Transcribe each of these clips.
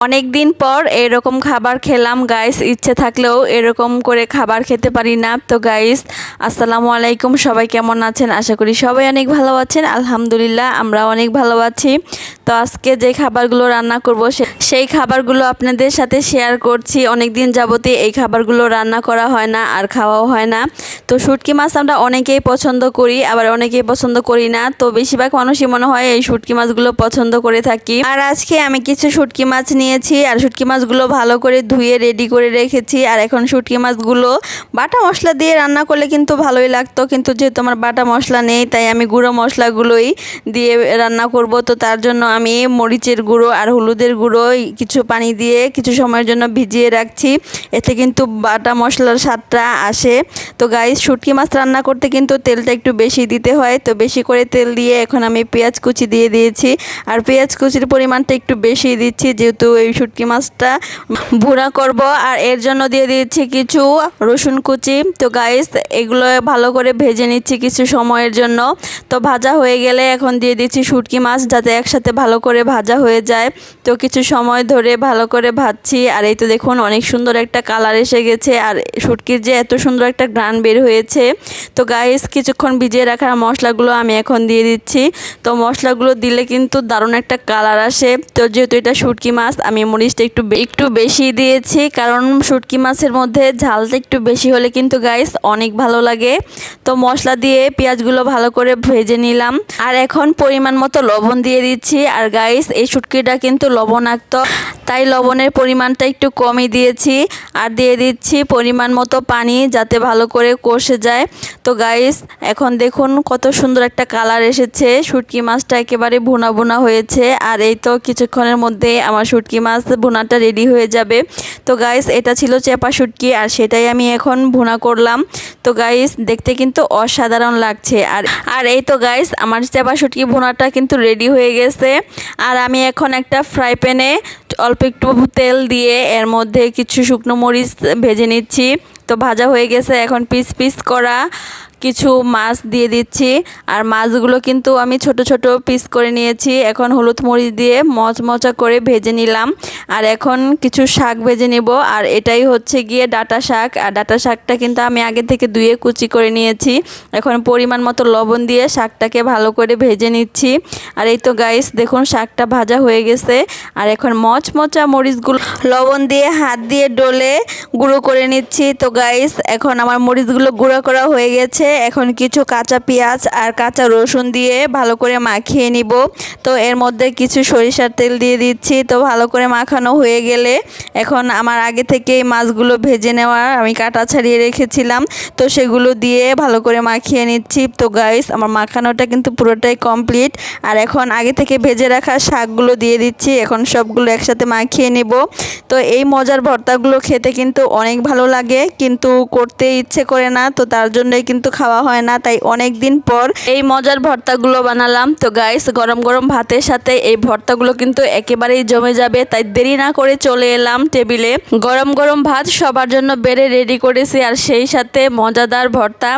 অনেক দিন পর এরকম খাবার খেলাম গাইস ইচ্ছে থাকলেও এরকম করে খাবার খেতে পারি না। তো গাইস আসসালামু আলাইকুম। সবাই কেমন আছেন? আশা করি সবাই অনেক ভালো আছেন। আলহামদুলিল্লাহ আমরা অনেক ভালো আছি। তো, আজকে যে খাবারগুলো রান্না করব সেই খাবারগুলো আপনাদের সাথে শেয়ার করছি। অনেক দিন যাবতে এই খাবারগুলো রান্না করা হয় না আর খাওয়াও হয় না। তো, শুটকি মাছ আমরা অনেকেই পছন্দ করি, আবার অনেকেই পছন্দ করি না। তো, বেশিরভাগ মানুষই মনে হয় এই শুটকি মাছগুলো পছন্দ করে থাকি। আর আজকে আমি কিছু শুটকি মাছ নিয়েছি আর শুটকি মাছগুলো ভালো করে ধুয়ে রেডি করে রেখেছি। আর এখন শুটকি মাছগুলো বাটা মশলা দিয়ে রান্না করলে কিন্তু ভালোই লাগতো। কিন্তু যেহেতু আমার বাটা মশলা নেই, তাই আমি গুঁড়ো মশলাগুলোই দিয়ে রান্না করব। তো তার জন্য আমি মরিচের গুঁড়ো আর হলুদের গুঁড়ো কিছু পানি দিয়ে কিছু সময়ের জন্য ভিজিয়ে রাখছি। এতে কিন্তু বাটা মশলার স্বাদটা আসে। তো গাইস শুটকি মাছ রান্না করতে কিন্তু তেলটা একটু বেশি দিতে হয়। তো বেশি করে তেল দিয়ে এখন আমি পেঁয়াজ কুচি দিয়ে দিয়েছি। আর পেঁয়াজ কুচির পরিমাণটা একটু বেশি দিচ্ছি, যেহেতু এই শুটকি মাছটা। ভুনা করব আর এর জন্য দিয়ে দিচ্ছি কিছু রসুন কুচি। তো গাইস এগুলো ভালো করে ভেজে নিচ্ছি কিছু সময়ের জন্য। তো ভাজা হয়ে গেলে এখন দিয়ে দিচ্ছি শুটকি মাছ যাতে একসাথে ভালো করে ভাজা হয়ে যায়। তো কিছু সময় ধরে ভালো করে ভাজছি আর এই তো দেখুন অনেক সুন্দর একটা কালার এসে গেছে আর শুটকির যে এত সুন্দর একটা গ্রান বের হয়েছে। তো গাইস কিছুক্ষণ ভিজিয়ে রাখার মশলাগুলো আমি এখন দিয়ে দিচ্ছি। তো মশলাগুলো দিলে কিন্তু দারুণ একটা কালার আসে। তো যেহেতু এটা শুটকি মাছ আমি মরিচটা একটু একটু বেশি দিয়েছি, কারণ শুটকি মাছের মধ্যে ঝালটা একটু বেশি হলে কিন্তু গাইস অনেক ভালো লাগে। তো মশলা দিয়ে পেঁয়াজগুলো ভালো করে ভেজে নিলাম। আর এখন পরিমাণ মতো লবণ দিয়ে দিচ্ছি। আর গাইস এই শুটকিটা কিন্তু লবণাক্ত, তাই লবণের পরিমাণটা একটু কমই দিয়েছি। আর দিয়ে দিচ্ছি পরিমাণ মতো পানি যাতে ভালো করে কষে যায়। তো গাইস এখন দেখুন কত সুন্দর একটা কালার এসেছে। শুটকি মাছটা একেবারে ভুনা ভুনা হয়েছে। আর এই তো কিছুক্ষণের মধ্যে আমার শুটকি মাছ ভুনাটা রেডি হয়ে যাবে। তো গাইস এটা ছিল চেপা শুটকি আর সেটাই আমি এখন ভুনা করলাম। তো গাইস দেখতে কিন্তু অসাধারণ লাগছে। আর আর এই তো গাইস আমার চেপা শুটকি ভুনাটা কিন্তু রেডি হয়ে গেছে। আর আমি এখন একটা ফ্রাই প্যানে অল্প একটু তেল দিয়ে এর মধ্যে কিছু শুকনো মরিচ ভেজে নিচ্ছি। তো ভাজা হয়ে গেছে এখন পিস পিস করা। কিছু মাছ দিয়ে দিচ্ছি। আর মাছগুলো কিন্তু আমি ছোট ছোট পিস করে নিয়েছি। এখন হলুদ মরিচ দিয়ে মচমচা করে ভেজে নিলাম। আর এখন কিছু শাক ভেজে নেব। আর এটাই হচ্ছে গিয়ে ডাটা শাক। আর ডাটা শাকটা কিন্তু আমি আগে থেকে ধুয়ে কুচি করে নিয়েছি। এখন পরিমাণ মতো লবণ দিয়ে শাকটাকে ভালো করে ভেজে নিচ্ছি। আর এই তো গাইস দেখুন শাকটা ভাজা হয়ে গেছে। আর এখন মচমচা মরিচগুলো লবণ দিয়ে হাত দিয়ে ডলে গুঁড়ো করে নিচ্ছি। তো গাইস এখন আমার মরিচগুলো গুঁড়ো করা হয়ে গেছে। এখন কিছু কাঁচা পেঁয়াজ আর কাঁচা রসুন দিয়ে ভালো করে মাখিয়ে নিব। তো এর মধ্যে কিছু সরিষার তেল দিয়ে দিচ্ছি। তো ভালো করে মাখানো হয়ে গেলে এখন আমার আগে থেকে এই মাছগুলো ভেজে নেওয়ার আমি কাটা ছাড়িয়ে রেখেছিলাম। তো সেগুলো দিয়ে ভালো করে মাখিয়ে নিচ্ছি। তো গাইস আমার মাখানোটা কিন্তু পুরোটাই কমপ্লিট আর এখন আগে থেকে ভেজে রাখা শাকগুলো দিয়ে দিচ্ছি। এখন সবগুলো একসাথে মাখিয়ে নেব। তো এই মজার ভর্তাগুলো খেতে কিন্তু অনেক ভালো লাগে। কিন্তু করতে ইচ্ছে করে না। তো তার জন্যই কিন্তু খাওয়া হয় না, তাই অনেক দিন পর এই মজার ভর্তাগুলো বানালাম। তো গাইস গরম গরম ভাতের সাথে এই ভর্তাগুলো কিন্তু একেবারেই জমে যাবে, তাই দেরি না করে চলে এলাম টেবিলে। গরম গরম ভাত সবার জন্য বেড়ে রেডি করেছি, আর সেই সাথে মজাদার ভর্তা।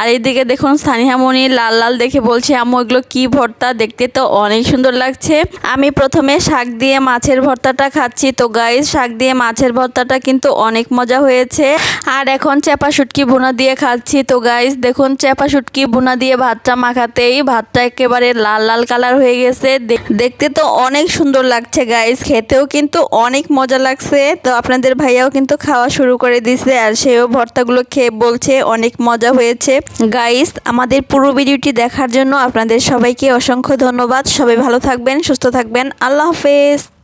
আর এইদিকে দেখুন সানিহামণি লাল লাল দেখে বলছে, আম্মু, এগুলো কি ভর্তা? দেখতে তো অনেক সুন্দর লাগছে। আমি প্রথমে শাক দিয়ে মাছের ভর্তাটা খাচ্ছি। তো গাইস শাক দিয়ে মাছের ভর্তাটা কিন্তু অনেক মজা হয়েছে। আর এখন চেপা শুটকি বোনা দিয়ে খাচ্ছি। তো গাইস দেখুন, চেপা শুটকি, বোনা দিয়ে ভাতটা মাখাতেই ভাতটা একেবারে লাল লাল কালার হয়ে গেছে। দেখ- দেখতে তো অনেক সুন্দর লাগছে গাইস খেতেও কিন্তু অনেক মজা লাগছে। তো আপনাদের ভাইয়াও কিন্তু খাওয়া শুরু করে দিছে, আর সেও ভর্তাগুলো খেয়ে বলছে, অনেক মজা হয়েছে। গাইস আমাদের পুরো ভিডিওটি দেখার জন্য আপনাদের সবাইকে অসংখ্য ধন্যবাদ। সবাই ভালো থাকবেন, সুস্থ থাকবেন। আল্লাহ হাফেজ।